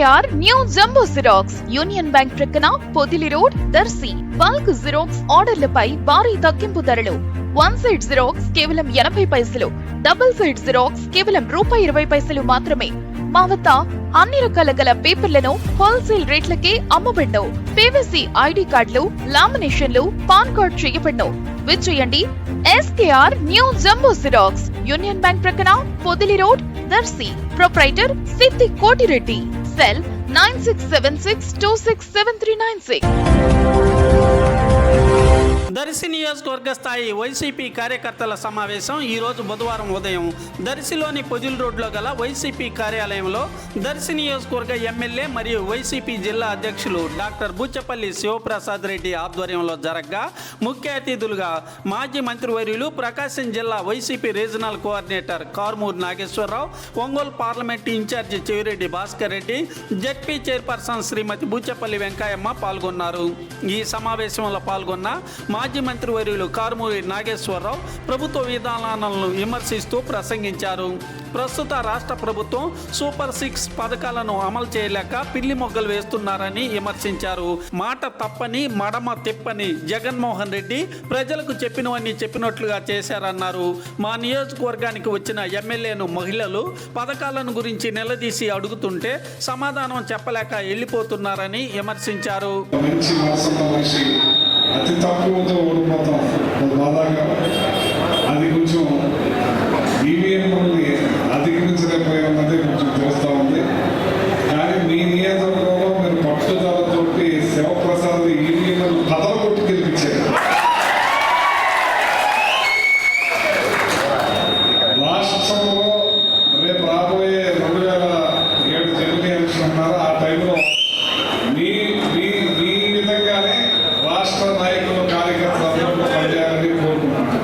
SKR new jumbo xerox. Union bank ప్రక్కన Podili road Darsi. Bulk xerox ఆర్డర్లపై భారీ తగ్గింపు ధరలు. వన్ సైడ్ జిరాక్స్ కేవలం ఎనభై పైసలు. డబుల్ సైడ్ జిరాక్స్ కేవలం రూపాయి ఇరవై పైసలు మాత్రమే. మా వద్ద అన్ని రకాల గల పేపర్లను హోల్సేల్ రేట్లకే అమ్మబడ్ను పీవీసీ ఐడి కార్డులు లామినేషన్లు పాన్ కార్డ్ చేయబడ్ను విచ్చేయండి. SKR new jumbo xerox. Union bank ప్రక్కన పొదిలి రోడ్ దర్శి. ప్రొప్రైటర్ సిద్ధి Koti Reddy. Cell nine six seven six two six seven three nine six. Darsi నియోజకవర్గ స్థాయి వైసీపీ కార్యకర్తల సమావేశం ఈరోజు బుధవారం ఉదయం. దర్శిలోని పొజిల్ రోడ్లో గల వైసీపీ కార్యాలయంలో దర్శి నియోజకవర్గ ఎమ్మెల్యే మరియు వైసీపీ జిల్లా అధ్యక్షులు డాక్టర్ బుచ్చపల్లి శివప్రసాద్ రెడ్డి ఆధ్వర్యంలో జరగ్గా ముఖ్య అతిథులుగా మాజీ మంత్రివర్యులు ప్రకాశం జిల్లా YCP regional coordinator Karumuri Nageswararao Ongole parliament incharge Chevireddy Bhaskar Reddy ZP chairperson Shrimati Buchepalli Venkayamma పాల్గొన్నారు. ఈ సమావేశంలో పాల్గొన్న మాజీ మంత్రివర్యులు కారుమూరి నాగేశ్వరరావు ప్రభుత్వ విధానాలను విమర్శిస్తూ ప్రసంగించారు. ప్రస్తుత రాష్ట్ర ప్రభుత్వం సూపర్ సిక్స్ పథకాలను అమలు చేయలేక పిల్లి మొగ్గలు వేస్తున్నారని విమర్శించారు. మాట తప్పని మడమ తిప్పని జగన్మోహన్ రెడ్డి ప్రజలకు చెప్పినవన్నీ చెప్పినట్లుగా చేశారన్నారు. మా నియోజకవర్గానికి వచ్చిన ఎమ్మెల్యేను మహిళలు పథకాలను గురించి నిలదీసి అడుగుతుంటే సమాధానం చెప్పలేక వెళ్ళిపోతున్నారని విమర్శించారు. అతి తక్కువతో ఓడిపోతాం. బాధాగా అది కొంచెం ఈవీఎంని అధిగమించలేకపోయామన్నది కొంచెం తెలుస్తూ ఉంది కానీ మీ నియోజకవర్గంలో మీరు పట్టుదలతోటి శివప్రసాద్ ఈవీఎంలు కథలు కొట్టి గెలిపించారు రాష్ట్రంలో రేపు రాబోయే రెండు వేల ఏడు జనరల్ ఎలక్షన్ ఉన్నారు ఆ టైంలో మీ మీ మీ విధంగానే రాష్ట్ర నాయకులు కార్యకర్తలు అందరూ పనిచేయాలని కోరుకుంటున్నాను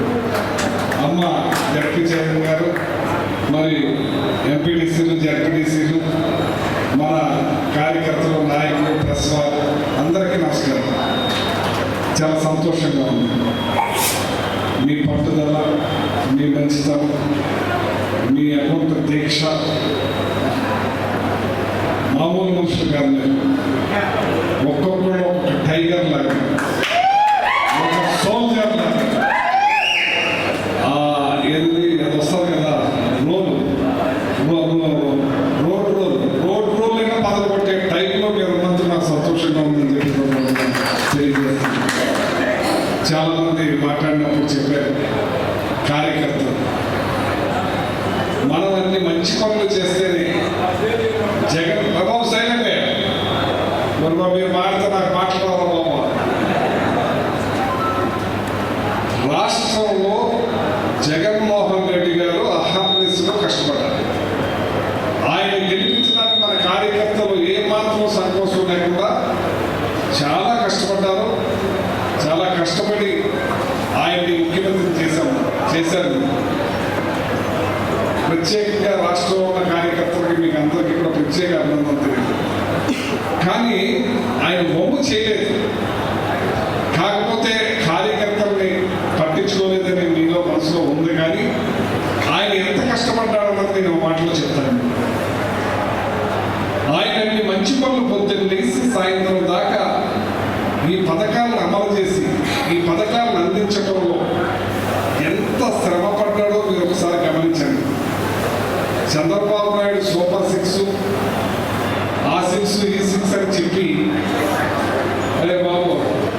అమ్మ జడ్పీ చైర్మన్ గారు మరి ఎంపీడీసీలు జడ్పీడీసీలు మన కార్యకర్తలు నాయకులు ప్రెస్ వారు అందరికీ నమస్కారం చాలా సంతోషంగా ఉంది. మీ పట్టుదల మీ మంచితనం మీ అనంత దీక్ష మామూలు మనుషులు కాదు ఒక్కొక్కరు ఒక టైగర్ లాగా ఒక సోల్జర్ లాగా ఆ, ఏంది అది వస్తుంది కదా రోలు రో- రో- రోడ్ రోల్ రోడ్ రోల్ అయినా పదవి కొట్టే టైంలో మీరు ఉన్నందుకు నాకు సంతోషంగా ఉందని చెప్పి తెలియజేస్తున్నాను చాలా మంది మాట్లాడినప్పుడు చెప్పారు కార్యకర్తలు మనం అన్ని మంచి పనులు చేస్తేనే జగన్ బాబు సైలెంట్ మరి బాబు మీరు మాట్లాడితే నాకు మాట్లాడాలి బాబు రాష్ట్రంలో జగన్మోహన్ రెడ్డి గారు అహర్నిశలో కష్టపడ్డారు ఆయన గెలిపించడానికి మన కార్యకర్తలు ఏ మాత్రం సంకోచం లేకుండా చాలా కష్టపడ్డారు చాలా కష్టపడి ఆయన్ని ముఖ్యమంత్రి చేశాం చేశారు ప్రత్యేకంగా రాష్ట్రంలో ఉన్న కార్యకర్తలకి మీకు అందరికీ కూడా ప్రత్యేక అభినందన తెలియదు కానీ ఆయన మొమ్ము చేయలేదు. కాకపోతే కార్యకర్తల్ని పట్టించుకోలేదని మీలో మనసులో ఉంది కానీ ఆయన ఎంత కష్టపడ్డాడన్నది నేను మాటలో చెప్తాను. ఆయన మంచి పనులు పొద్దున్న లేచి సాయంత్రం దాకా ఈ పథకాలను అమలు చేసి ఈ పథకాలను అందించడంలో ఎంత శ్రమ పడ్డాడో మీరు ఒకసారి గమనించండి. చంద్రబాబు నాయుడు సూపర్ సిక్స్ ఆ సిక్స్ ఈ సిక్స్ అని చెప్పి అరే బాబు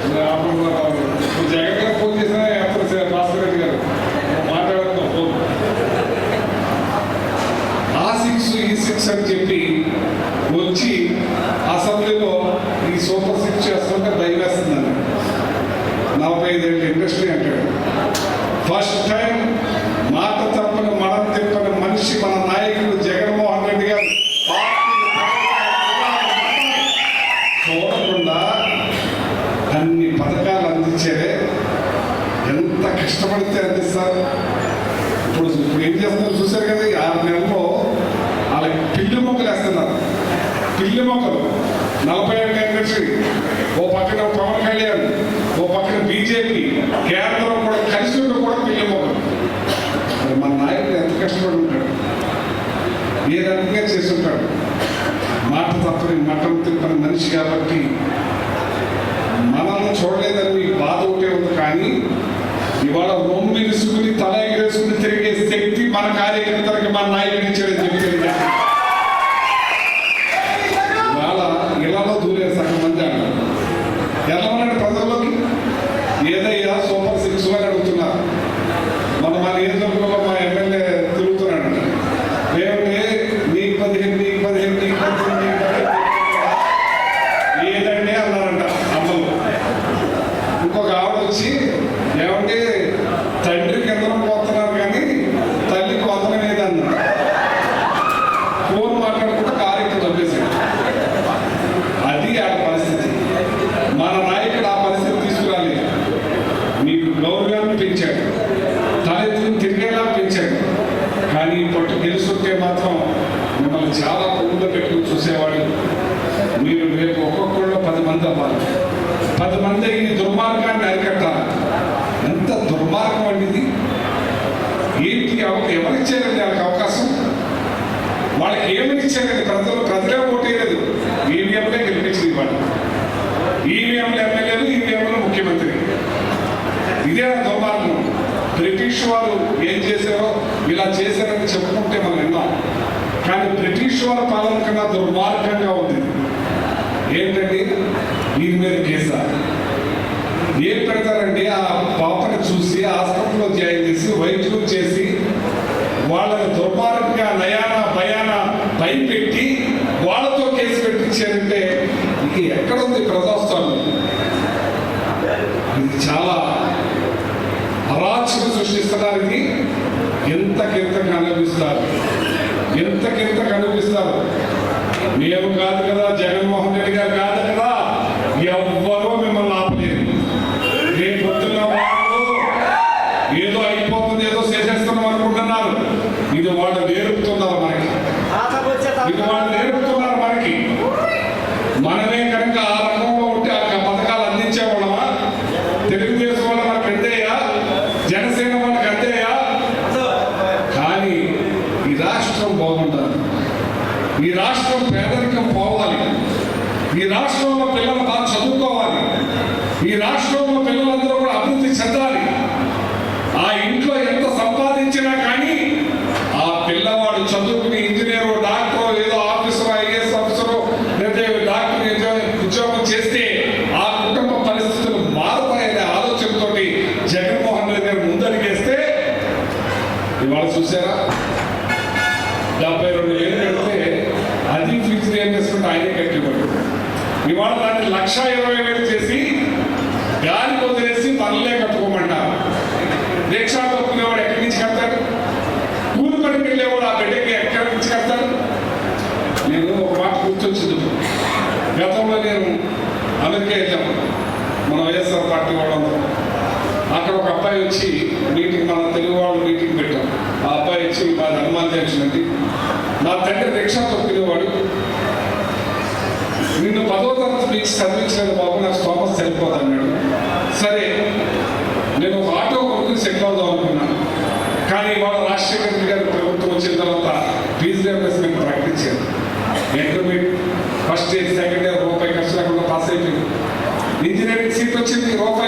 మీరు ఆపండి బాబు నువ్వు జగన్ గారు ఫోన్ చేసినా ఎప్పుడు భాస్కర్ రెడ్డి గారు మాట్లాడుతున్నావు ఫోన్ ఆ సిక్స్ అని చెప్పి వచ్చి అసెంబ్లీలో ఈ సూపర్ సిక్స్ చేస్తుంటే దయవేస్తుందని నలభై ఐదేళ్ళ ఇండస్ట్రీ అంటాడు. ఫస్ట్ టైం మాట తప్పని మనం తిప్పని మనిషి మన నాయకుడు జగన్మోహన్ రెడ్డి గారు చూడకుండా అన్ని పథకాలు అందించేదే ఎంత కష్టపడితే అందిస్తారు. ఇప్పుడు ఇప్పుడు ఏం చేస్తున్నారు చూశారు కదా ఈ ఆరు నెలల్లో వాళ్ళకి పిల్లి మొక్కలు వేస్తున్నారు పిల్లి మొక్కలు. నలభై ఏడు ఇండస్ట్రీ ఓ పక్కన పవన్ కళ్యాణ్ ఓ పక్కన బీజేపీ కేంద్రం కూడా కలిసి ఉండి కూడా పిల్లి మొక్కలు. మరి మన నాయకుడు ఎంత కష్టపడి ఉంటాడు? ఏ రకంగా చేసి ఉంటాడు మాట తప్పని మటం తింటున్న మనిషి కాబట్టి మనల్ని చూడలేదని మీకు బాధ ఒకటే ఉంది కానీ ఇవాళ రొమ్మిరుసుకుని తల ఎగరేసుకుని తిరిగే శక్తి మన కార్యకర్తలకి మన నాయకుడికి ఇచ్చాడని చెప్పి తెలియజేస్తాను. ఇవాళ ఇళ్ళలో దూరే సగం మంది అన్నారు ఎలా ఉన్నాడు ప్రజల్లోకి ఏదయ్యా సూపర్ సిక్స్ అని అడుగుతున్నారు మన మా నియోజకవర్గంలో మా ఎమ్మెల్యే తిరుగుతున్నాడు ఏమంటే నీకు పదిహేను నీకు పదిహేను నీకు పదిహేను నీకు పదిహేను ఏదండి అన్నారంట అమ్మలు ఇంకొక ఆవిడ వచ్చి ఏమంటే తండ్రి ఎంతనం పోతున్నారు కానీ తల్లి వందనం ఏదన్నా ఫోన్ మాట్లాడుకుంటే కారు తప్పేసాడు అది ఆ పరిస్థితి. మన నాయకుడు ఆ పరిస్థితి తీసుకురాలేదు. మీకు గౌరవాన్ని పెంచాడు. తలెత్తుని తిరిగేలా పెంచాడు. కానీ పట్టు గెలుస్తుంటే మాత్రం మిమ్మల్ని చాలా పువ్వులో పెట్టుకుని చూసేవాడు మీరు రేపు ఒక్కొక్కళ్ళు పది మంది అవ్వాలి. పది మంది ఈ దుర్మార్గాన్ని అరికట్టాలి. ఎంత దుర్మార్గం అండి ఇది? ఏంటి? ఎవరిచ్చారండి వాళ్ళకి అవకాశం? వాళ్ళకి ఏమని ఇచ్చారండి ప్రజలు ప్రజలే ఓటేయలేదు. ఈవీఎంలే గెలిపించింది వాళ్ళు ఈవీఎంలు ఎమ్మెల్యేలు ఈవీఎంలు ముఖ్యమంత్రి. ఇదే దుర్మార్గం. బ్రిటిష్ వారు ఏం చేశారో ఇలా చేశారని చెప్పుకుంటే మనం విన్నాం. కానీ బ్రిటిష్ వారి పాలన కన్నా దుర్మార్గంగా ఉంది. ఏంటండి? దీని మీద కేసా. ఏం పెడతారండి ఆ పాపను చూసి హాస్పిటల్లో జాయిన్ చేసి వైద్యులు చేసి వాళ్ళని దుర్మార్గంగా నయాన భయాన భయపెట్టి వాళ్ళతో కేసు పెట్టించారంటే ఇక ఎక్కడుంది ప్రజాస్వామ్యం? ఇది చాలా అరాచకం సృష్టిస్తడానికి ఇది ఎంతకెంత కనిపిస్తారు ఎంతకెంత కనిపిస్తారు మేము కాదు కదా జగన్మోహన్ రెడ్డి గారు కాదు కదా ఎవ్వరూ మిమ్మల్ని ఆపలేదు రేపు పొద్దున్న వాళ్ళు ఏదో అయిపోతుంది ఏదో చేసేస్తున్నాం అనుకుంటున్నారు ఇది వాళ్ళు నేర్పుతున్నారు మనకి ఇది వాళ్ళు నేర్పుతున్నారు మనకి మనమే కనుక ఆ రంగంలో ఉంటే ఆ పథకాలు అందించేవాళ్ళమా తెలుగుదేశం వాళ్ళ మనకు అందేయా జనసేన వాళ్ళకి అందేయా కానీ ఈ రాష్ట్రం బాగుంటారు ఈ రాష్ట్రం పేదరికం పోవాలి. ఈ రాష్ట్రంలో పిల్లలు బాగా చదువుకోవాలి. ఈ రాష్ట్రంలో పిల్లలందరూ కూడా అభివృద్ధి చెందాలి. ఆ ఇంట్లో ఎంత సంపాదించినా కానీ ఆ పిల్లవాడు చదువుకుని ఇంజనీరు డాక్టర్ ఏదో ఆఫీసర్ ఐఏఎస్ ఆఫీసర్ లేదా డాక్టర్ ఉద్యోగం చేస్తే ఆ కుటుంబ పరిస్థితులు మారుతాయనే ఆలోచనతోటి జగన్మోహన్ రెడ్డి గారు ముందడిగేస్తే ఇవాళ చూసారా డెబ్బై రెండు ఏళ్ళు పెడితే అది ఫిక్స్డ్ ఏం చేసుకుంటే ఆయనే కట్టేవాడు ఇవాళ దాన్ని లక్ష ఇరవై వేలు చేసి గాలి వదిలేసి మనలే కట్టుకోమంటారు. దీక్షా తొక్కునేవాడు ఎక్కడి నుంచి కడతాడు? కూలి పనికి వెళ్ళేవాడు ఆ బిడ్డకి ఎక్కడి నుంచి కడతాడు? నేను ఒక మాట గుర్తొచ్చింది. గతంలో నేను అమెరికా వెళ్ళాము మన వైఎస్ఆర్ పార్టీ వాళ్ళందరూ. అక్కడ ఒక అబ్బాయి వచ్చి మీటింగ్ మన తెలుగు వాళ్ళు మీటింగ్ పెట్టాం మా హనుమాన్ జంక్షన్ అండి నా తండ్రి రిక్షా తొక్కినవాడు నిన్ను పదో తరగతి నుంచి చదివించలేదు బాబు నాకు స్తోమత సరిపోదన్నాడు సరే నేను ఒక ఆటో కొనుక్కుని సెటిల్ అవుదాం అనుకున్నాను. కానీ ఇవాళ రాజశేఖర్ రెడ్డి గారి ప్రభుత్వం వచ్చిన తర్వాత ఫీజు రియంబర్స్మెంట్ ప్రకటించారు. Intermediate first year second year రూపాయి ఖర్చు లేకుండా పాస్ అయిపోయింది. ఇంజనీరింగ్ సీట్ వచ్చింది రూపాయి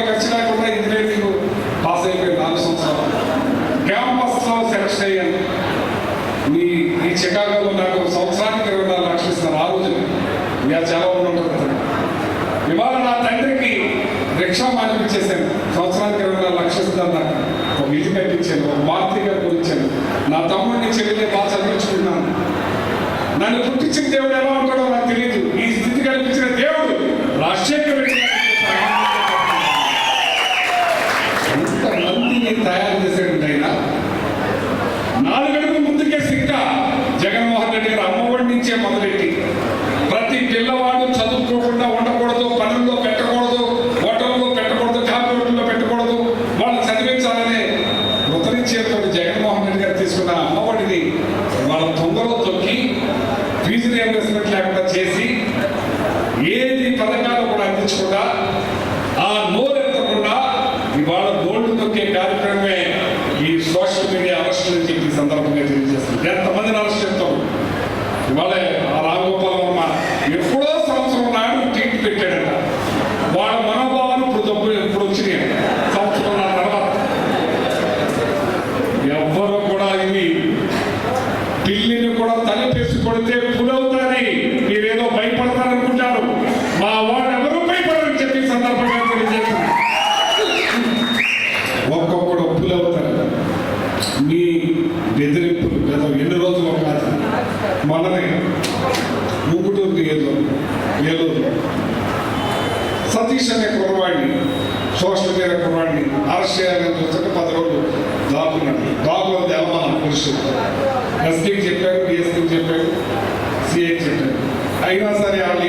ఇన్వెస్ట్మెంట్ లేకుండా చేసి ఏది పథకాలు కూడా అందించకుండా ఆ నోరెత్తకుండా ఇవాళ గోల్డ్ తొక్కే కార్యక్రమమే ఈ సోషల్ మీడియా అరెస్టులు చెప్పి సందర్భంగా తెలియజేస్తుంది. ఎంతమందిని అరెస్ట్ చేస్తాం ఇవాళ ఆ రామగోపాల వర్మ ఎప్పుడో సంవత్సరం నాడు ట్వీట్ పెట్టాడట. వాళ్ళ మనోభావాలు ఇప్పుడు తప్పు ఎప్పుడు వచ్చినాయి. సంవత్సరం తర్వాత. ఎవ్వరు కూడా ఇవి పిల్లిని కూడా తలపేసి కొడితే పులవు ఇష్యూ ఎస్పీకి చెప్పారు డిఎస్పీకి చెప్పారు సిఐకి చెప్పారు అయినా సరే వాళ్ళు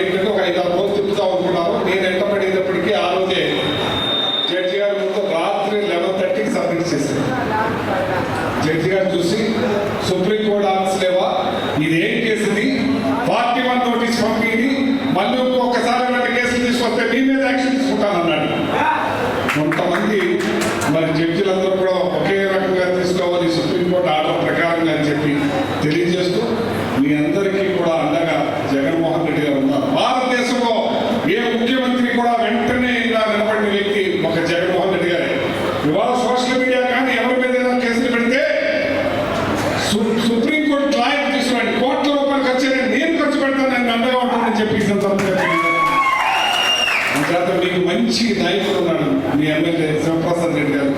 ఎమ్మెల్యే శివప్రసాద్ రెడ్డి గారు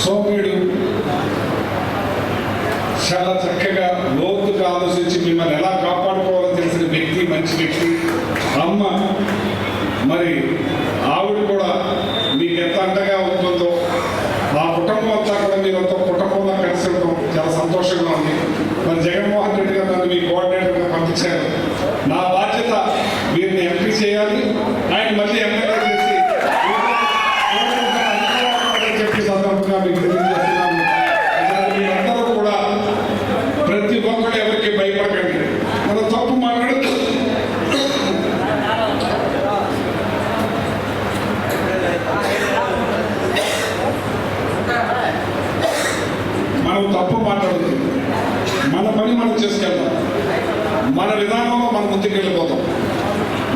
సోమయుడు చాలా చక్కగా లోతుగా ఆలోచించి మిమ్మల్ని ఎలా కాపాడుకోవాలో తెలిసిన వ్యక్తి మంచి వ్యక్తి అమ్మ. మరి ఆవిడ కూడా మీకు ఎంత అండగా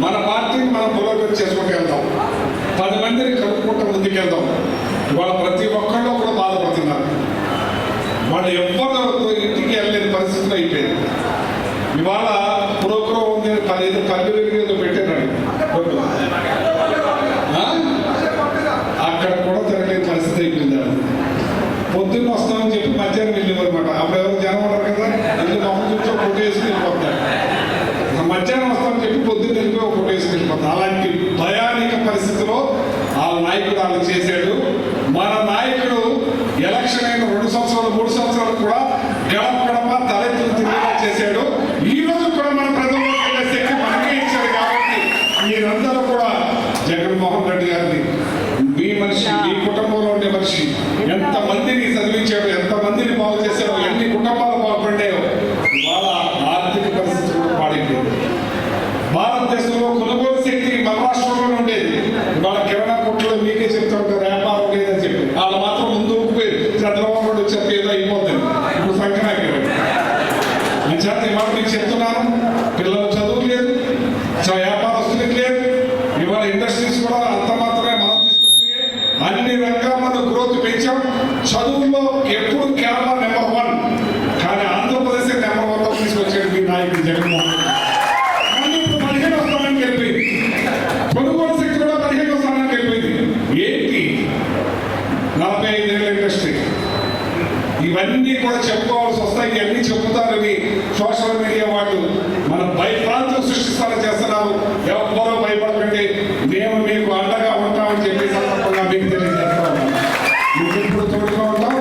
మన పార్టీని మనం పురోగతి చేసుకుంటూ వెళ్దాం. పది మందిని కలుపుకుంటూ ముందుకెళ్దాం. ఇవాళ ప్రతి ఒక్కళ్ళు కూడా బాధపడుతున్నారు. వాళ్ళు ఎవ్వరు ఇంటికి వెళ్ళలేని పరిస్థితులు అయిపోయింది. ఇవాళ ప్రోగ్రామ్ ఉంది పదిహేను పన్నెండు ఏదో పెట్టాడు అక్కడ కూడా తిరగలేని పరిస్థితి అయిపోయింది పొద్దున్న వస్తామని చెప్పి మధ్యాహ్నం వెళ్ళేవారు అన్నమాట. అప్పుడు ఎవరు జనం ఉండరు కదా. ఇల్లు మొహం చూసి ఫోటో వేసి కొట్టేసుకుంటున్నారు అలాంటి భయానిక పరిస్థితిలో ఆ నాయకుడు వాళ్ళు చేశాడు. మన నాయకుడు ఎలక్షన్ అయిన రెండు సంవత్సరాలు మూడు సంవత్సరాలు కూడా గడప గడప తలెత్తులు తిరిగేలా చేశాడు. ఈ కోరుతా ఉంటాం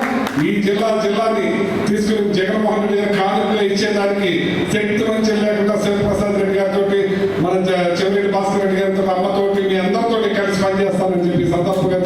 ఈ జిల్లా జిల్లాని తీసుకుని జగన్మోహన్ రెడ్డి గారు కానుకలు ఇచ్చేదానికి శక్తి నుంచి లేకుండా శివప్రసాద్ రెడ్డి గారితో మన చెవిరెడ్డి భాస్కర్ రెడ్డి గారితో అమ్మతోటి మీ అందరితో కలిసి పనిచేస్తానని చెప్పి సంతోషంగా